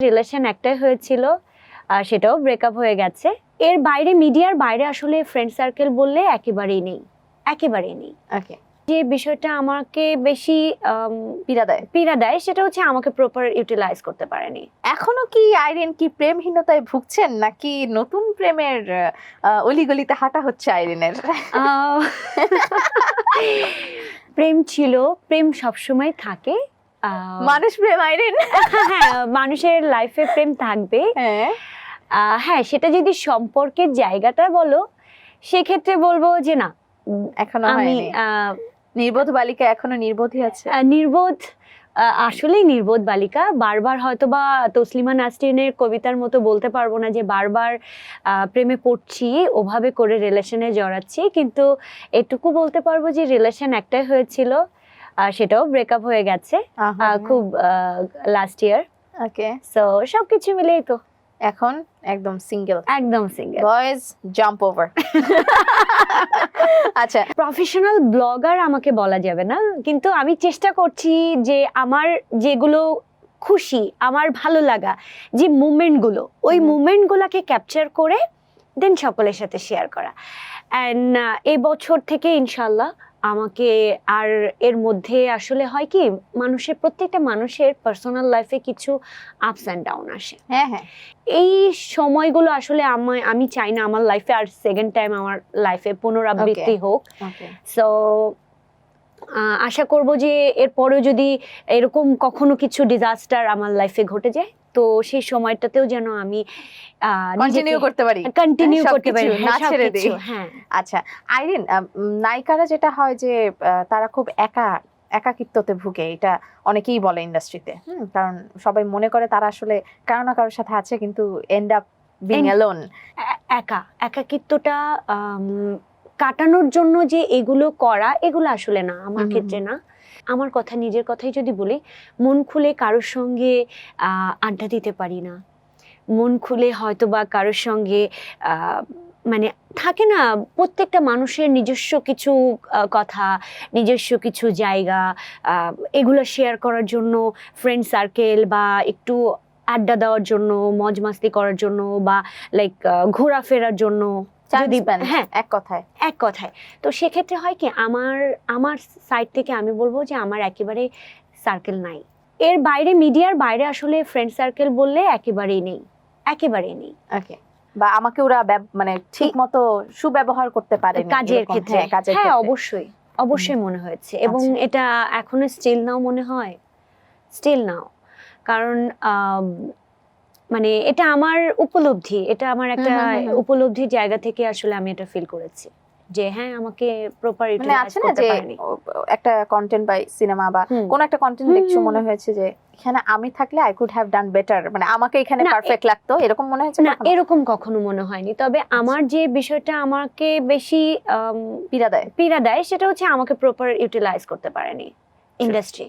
Relation একটাই হয়েছিল আর সেটাও ব্রেকআপ হয়ে গেছে। এর বাইরে মিডিয়ার বাইরে আসলে ফ্রেন্ড সার্কেল বললে একেবারেই নেই একেবারেই নেই। ওকে যে বিষয়টা আমাকে বেশি পীড়া দেয়। পীড়া দেয় সেটা হচ্ছে আমাকে প্রপার ইউটিলাইজ করতে পারেনি। এখনও কি আইরিন কি প্রেমহীনতায় ভুগছেন নাকি নতুন প্রেমের অলিগলিতে হাঁটা হচ্ছে আইরিনের? প্রেম ছিল প্রেম সবসময় থাকে মানুষ প্রেম আইরিন হ্যাঁ মানুষের লাইফে প্রেম থাকবে। হ্যাঁ। হ্যাঁ সেটা যদি সম্পর্কের জায়গাটা বলো সেক্ষেত্রে বলব যে না এখনও আমি নির্বোধ বালিকা এখনও নির্বোধই আছে? নির্বোধ আসলেই নির্বোধ বালিকা। বারবার হয়তো বা তসলিমা নাসরিনের কবিতার মতো বলতে পারব না যে বারবার প্রেমে পড়ছি ওভাবে করে রিলেশনে জড়াচ্ছি। কিন্তু এটুকু বলতে পারব যে রিলেশন একটাই হয়েছিল সেটাও ব্রেকআপ হয়ে গেছে খুব লাস্ট ইয়ার ওকে। সো সবকিছু মিলেই তো। এখন একদম সিঙ্গেল একদম সিঙ্গেল বয়েজ জাম্প ওভার আচ্ছা। প্রফেশনাল ব্লগার আমাকে বলা যাবে না কিন্তু আমি চেষ্টা করছি যে আমার যেগুলো খুশি আমার ভালো লাগা যে মুভমেন্টগুলো ওই। মুভমেন্টগুলোকে ক্যাপচার করে দেন সকলের সাথে শেয়ার করা। অ্যান্ড এই বছর থেকে ইনশাল্লাহ আমাকে আর এর মধ্যে আসলে হয় কি মানুষের প্রত্যেকটা মানুষের পার্সোনাল লাইফে কিছু আপস অ্যান্ড ডাউন আসে। হ্যাঁ হ্যাঁ। এই সময়গুলো আসলে আমায় আমি চাই না আমার লাইফে আর সেকেন্ড টাইম আমার লাইফে পুনরাবৃত্তি হোক। সো আশা করব যে এরপরেও যদি এরকম কখনো কিছু ডিজাস্টার আমার লাইফে ঘটে যায় তো সেই সময়টাতেও যেন আমি কন্টিনিউ করতে পারি। কন্টিনিউ হ্যাঁ, করতে পারি। না ছেড়ে দিই। হ্যাঁ। আচ্ছা আইরিন নায়িকারা যেটা হয় যে তারা খুব একা একাকিত্বতে ভুগে এটা অনেকেই বলে ইন্ডাস্ট্রিতে। কারণ সবাই মনে করে তারা আসলে কারও না কারোর সাথে আছে কিন্তু এন্ড আপ বিং অ্যালোন একা একাকিত্বটা কাটানোর জন্য যে এগুলো করা এগুলো আসলে না আমার ক্ষেত্রে না। আমার কথা, নিজের কথাই যদি বলি, মন খুলে কারোর সঙ্গে আড্ডা দিতে পারি না। মন খুলে হয়তো বা কারোর সঙ্গে মানে থাকে না, প্রত্যেকটা মানুষের নিজস্ব কিছু কথা, নিজস্ব কিছু জায়গা এগুলো শেয়ার করার জন্য ফ্রেন্ড সার্কেল বা একটু আড্ডা দেওয়ার জন্য মজ মাস্তি করার জন্য বা লাইক ঘোরাফেরার জন্য। যদি হ্যাঁ এক কথায়। এক কথায়। তো সেক্ষেত্রে হয় কি আমার আমার সাইড থেকে আমি বলব যে আমার একেবারে সার্কেল নাই। এর বাইরে মিডিয়ার বাইরে আসলে ফ্রেন্ড সার্কেল বললে একেবারেই নেই। একেবারেই নেই। ওকে বা আমাকে ওরা মানে ঠিক মতো সুব্যবহার করতে পারে কাজের ক্ষেত্রে। হ্যাঁ অবশ্যই। অবশ্যই মনে হয়েছে। এবং আচ্ছা। এটা এখনও স্টিল নাও মনে হয়। স্টিল নাও কারণ মানে এটা আমার উপলব্ধি এটা আমার একটা। উপলব্ধির জায়গা থেকে আসলে আমি এটা ফিল করেছি যে হ্যাঁ আমাকে প্রপার মানে ইউটিলাইজ আছে না করতে যে একটা কন্টেন্ট বাই সিনেমা বা কোন একটা কন্টেন্ট দেখছ মনে হয়েছে যে এখানে আমি থাকলে I could have done better মানে আমাকে এখানে পারফেক্ট লাগতো এরকম মনে হয়েছে না এরকম কখনো মনে হয়নি তবে আমার যে বিষয়টা আমাকে বেশি পীড়া দেয়। পীড়া দেয় সেটা হচ্ছে আমাকে প্রপার ইউটিলাইজ করতে পারেনি ইন্ডাস্ট্রি